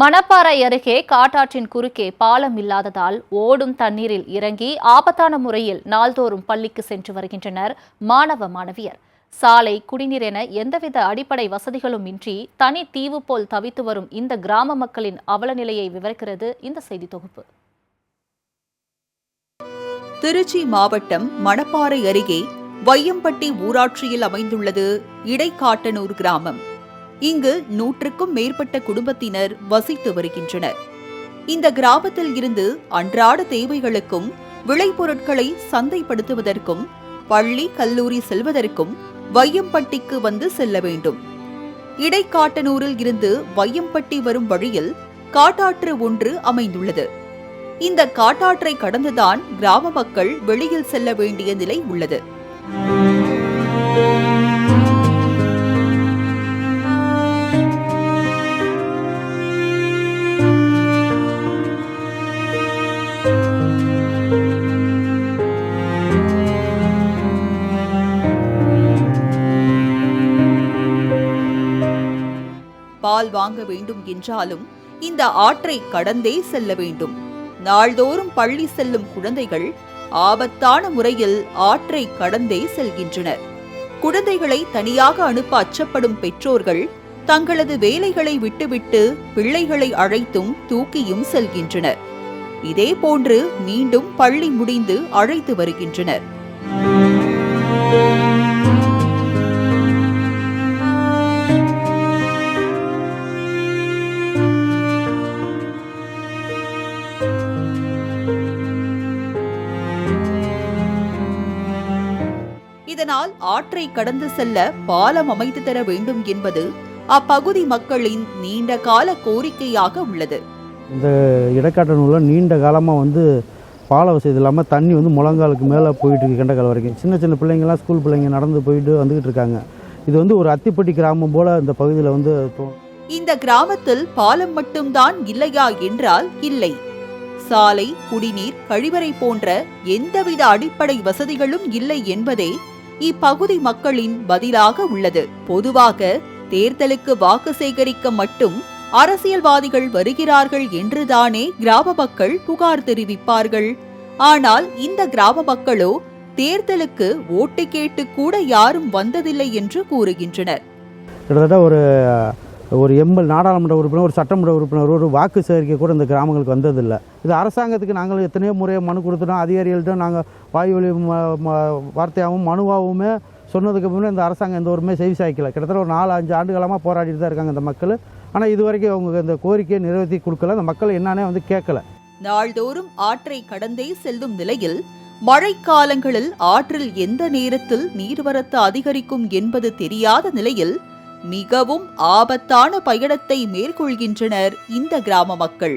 மணப்பாறை அருகே காட்டாற்றின் குறுக்கே பாலம் இல்லாததால் ஓடும் தண்ணீரில் இறங்கி ஆபத்தான முறையில் நாள்தோறும் பள்ளிக்கு சென்று வருகின்றனர் மாணவ மாணவியர். சாலை குடிநீர் என எந்தவித அடிப்படை வசதிகளும் இன்றி தனி தீவு போல் தவித்து வரும் இந்த கிராம மக்களின் அவலநிலையை விவரிக்கிறது இந்த செய்தி தொகுப்பு. திருச்சி மாவட்டம் மணப்பாறை அருகே வையம்பட்டி ஊராட்சியில் அமைந்துள்ளது இடைக்காட்டனூர் கிராமம். இங்கு நூற்றுக்கும் மேற்பட்ட குடும்பத்தினர் வசித்து வருகின்றனர். இந்த கிராமத்தில் இருந்து அன்றாட தேவைகளுக்கும் விளைபொருட்களை சந்தைப்படுத்துவதற்கும் பள்ளி கல்லூரி செல்வதற்கும் வையம்பட்டிக்கு வந்து செல்ல வேண்டும். இடைக்காட்டனூரில் இருந்து வையம்பட்டி வரும் வழியில் காட்டாற்று ஒன்று அமைந்துள்ளது. இந்த காட்டாற்றை கடந்துதான் கிராம மக்கள் வெளியில் செல்ல வேண்டிய நிலை உள்ளது. பால் வாங்க வேண்டும் என்றாலும் இந்த ஆற்றை கடந்தே செல்ல வேண்டும். நாள்தோறும் பள்ளி செல்லும் குழந்தைகள் ஆபத்தான முறையில் ஆற்றை கடந்தே செல்கின்றனர். குழந்தைகளை தனியாக அனுப்ப அச்சப்படும் பெற்றோர்கள் தங்களது வேலைகளை விட்டுவிட்டு பிள்ளைகளை அழைத்தும் தூக்கியும் செல்கின்றனர். இதேபோன்று மீண்டும் பள்ளி முடிந்து அழைத்து வருகின்றனர். இதனால் ஆற்றை கடந்து செல்ல பாலம் அமைத்து தர வேண்டும் என்பது அப்பகுதி மக்களின் நீண்ட கால கோரிக்கையாக உள்ளது. இந்த இடைக்காட்டனூரில் நீண்ட காலமாக வந்து பால வசதி இல்லாமல் தண்ணி வந்து முழங்காலுக்கு மேலே போயிட்டு இருக்கு கெண்டக்கால் வரைக்கும். சின்ன சின்ன பிள்ளைங்கள்லாம் ஸ்கூல் பிள்ளைங்க நடந்து போயிட்டு வந்துக்கிட்டு இருக்காங்க. இது வந்து ஒரு அத்திப்பட்டி கிராமம் போல் இந்த பகுதியில் வந்து இந்த கிராமத்தில் பாலம் மட்டும்தான் இல்லையா என்றால் இல்லை. சாலை குடிநீர் கழிவறை போன்ற எந்தவித அடிப்படை வசதிகளும் இல்லை என்பதே இப்பகுதி மக்களின் பதிலாக உள்ளது. பொதுவாக தேர்தலுக்கு வாக்கு சேகரிக்க மட்டும் அரசியல்வாதிகள் வருகிறார்கள் என்றுதானே கிராம மக்கள் புகார் தெரிவிப்பார்கள். ஆனால் இந்த கிராம மக்களோ தேர்தலுக்கு ஓட்டு கேட்டு கூட யாரும் வந்ததில்லை என்று கூறுகின்றனர். கிட்டத்தட்ட ஒரு ஒரு எம்எல் நாடாளுமன்ற உறுப்பினர் ஒரு சட்டமன்ற உறுப்பினர் ஒரு வாக்கு சேகரிக்க கூட இந்த கிராமங்களுக்கு வந்ததில்லை. இது அரசாங்கத்துக்கு நாங்கள் எத்தனையோ முறையை மனு கொடுத்துட்டோம். அதிகாரிகள்கிட்ட நாங்கள் வாய்வழி வார்த்தையாகவும் மனுவாகவுமே சொன்னதுக்கு முன்னே இந்த அரசாங்கம் எந்த ஒருமே செவி சாய்க்கல. கிட்டத்தட்ட ஒரு நாலு அஞ்சு ஆண்டு காலமாக போராடிட்டு தான் இருக்காங்க இந்த மக்கள். ஆனால் இது வரைக்கும் அவங்க இந்த கோரிக்கையை நிறைவேற்றி கொடுக்கல. இந்த மக்கள் என்னன்னே வந்து கேட்கல. நாள்தோறும் ஆற்றை கடந்தே செல்லும் நிலையில் மழைக்காலங்களில் ஆற்றில் எந்த நேரத்தில் நீர்வரத்து அதிகரிக்கும் என்பது தெரியாத நிலையில் மிகவும் ஆபத்தான பயணத்தை மேற்கொள்கின்றனர் இந்த கிராம மக்கள்.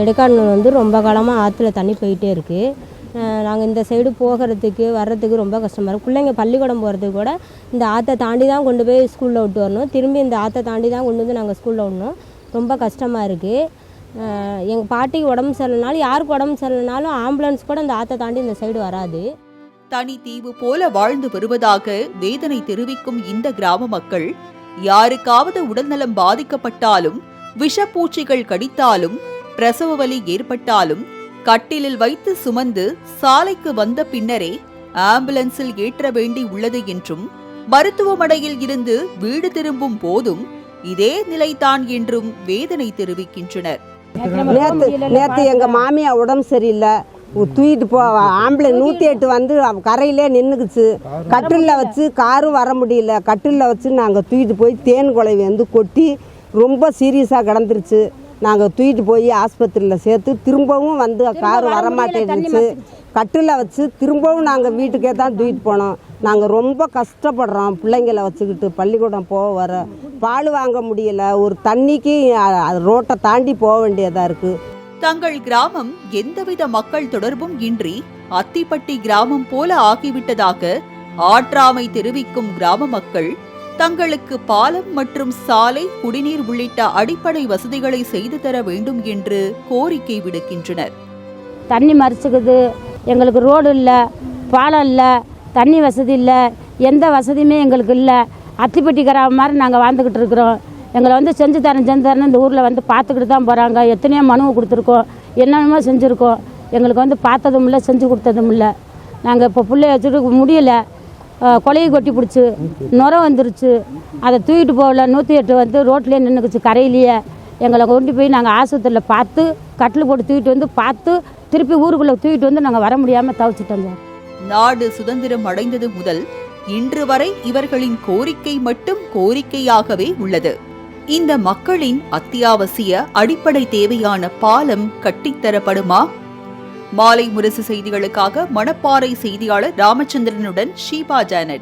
எடுக்கானூர் வந்து ரொம்ப காலமாக ஆற்றுல தண்ணி போயிட்டே இருக்குது நாங்கள் இந்த சைடு போகிறதுக்கு வர்றதுக்கு ரொம்ப கஷ்டமாக இருக்குது பிள்ளைங்க பள்ளிக்கூடம் போகிறதுக்கு கூட இந்த ஆற்றை தாண்டி தான் கொண்டு போய் ஸ்கூலில் விட்டு வரணும். திரும்பி இந்த ஆற்றை தாண்டி தான் கொண்டு வந்து நாங்கள் ஸ்கூலில் விடணும். ரொம்ப கஷ்டமாக இருக்குது எங்கள் பாட்டிக்கு உடம்பு சரியில்லைனாலும் யாருக்கு உடம்பு சரியில்லைனாலும் ஆம்புலன்ஸ் கூட இந்த ஆற்றை தாண்டி இந்த சைடு வராது. தனி தீவு போல வாழ்ந்து வருவதாக வேதனை தெரிவிக்கும் இந்த கிராம மக்கள் யாருக்காவது உடல்நலம் பாதிக்கப்பட்டாலும் விஷப்பூச்சிகள் கடித்தாலும் பிரசவ வலி ஏற்பட்டாலும் கட்டிலில் வைத்து சுமந்து சாலைக்கு வந்த பின்னரே ஆம்புலன்ஸில் ஏற்ற வேண்டி உள்ளது என்றும் மருத்துவமனையில் இருந்து வீடு திரும்பும் போதும் இதே நிலைதான் என்றும் வேதனை தெரிவிக்கின்றனர். நேற்று நேற்று எங்கள் மாமியா உடம்பு சரியில்லை. தூக்கிட்டு போ ஆம்புலன்ஸ் நூற்றி எட்டு வந்து கரையிலே நின்றுக்குச்சு கட்டிலில் வச்சு காரும் வர முடியல. கட்டிலில் வச்சு நாங்கள் தூக்கிட்டு போய் தேன் குலைவி வந்து கொட்டி ரொம்ப சீரியஸாக கிடந்துருச்சு. நாங்கள் தூக்கிட்டு போய் ஆஸ்பத்திரியில் சேர்த்து திரும்பவும் வந்து கார் வர மாட்டேங்குச்சு கட்டிலில் வச்சு திரும்பவும் நாங்கள் வீட்டுக்கே தான் தூக்கிட்டு போனோம். நாங்கள் ரொம்ப கஷ்டப்படுறோம் பிள்ளைங்கள வச்சுக்கிட்டு பள்ளிக்கூடம் போக வர. பால் வாங்க முடியல. ஒரு தண்ணிக்கு ரோட்டை தாண்டி போக வேண்டியதாக இருக்குது தங்கள் கிராமம் எந்தவித மக்கள் தொடர்பும் இன்றி அத்திப்பட்டி கிராமம் போல ஆகிவிட்டதாக ஆற்றாமை தெரிவிக்கும் கிராம மக்கள் தங்களுக்கு பாலம் மற்றும் சாலை குடிநீர் உள்ளிட்ட அடிப்படை வசதிகளை செய்து தர வேண்டும் என்று கோரிக்கை விடுக்கின்றனர். தண்ணி மறைச்சிக்குது. எங்களுக்கு ரோடு இல்லை பாலம் இல்லை தண்ணி வசதி இல்லை எந்த வசதியுமே எங்களுக்கு இல்லை. அத்திப்பட்டி கிராமம் மாதிரி நாங்கள் வாழ்ந்துக்கிட்டு இருக்கிறோம். எங்களை வந்து செஞ்சு தரேன் செஞ்சு தரேன் இந்த ஊரில் வந்து பார்த்துக்கிட்டு தான் போகிறாங்க எத்தனையோ மனுவை கொடுத்துருக்கோம். என்னென்னமோ செஞ்சுருக்கோம். எங்களுக்கு வந்து பார்த்ததும் இல்லை செஞ்சு கொடுத்ததும் இல்லை. நாங்கள் இப்போ பிள்ளைய வச்சுட்டு முடியல. கொலையை கொட்டி பிடிச்சி நுரம் வந்துருச்சு. அதை தூக்கிட்டு போகல. நூற்றி எட்டு வந்து ரோட்லேயே நின்றுக்குச்சு கரையிலேயே. எங்களை கொண்டு போய் நாங்கள் ஆஸ்பத்திரியில் பார்த்து கட்டில் போட்டு தூக்கிட்டு வந்து பார்த்து திருப்பி ஊருக்குள்ளே தூக்கிட்டு வந்து நாங்கள் வர முடியாமல் தவிச்சிட்டோம் சார். நாடு சுதந்திரம் அடைந்தது முதல் இன்று வரை இவர்களின் கோரிக்கை மட்டும் கோரிக்கையாகவே உள்ளது. இந்த மக்களின் அத்தியாவசிய அடிப்படை தேவையான பாலம் கட்டித்தரப்படுமா மாலை முரசு செய்திகளுக்காக மணப்பாறை செய்தியாளர் ராமச்சந்திரனுடன் ஷீபா ஜானட்.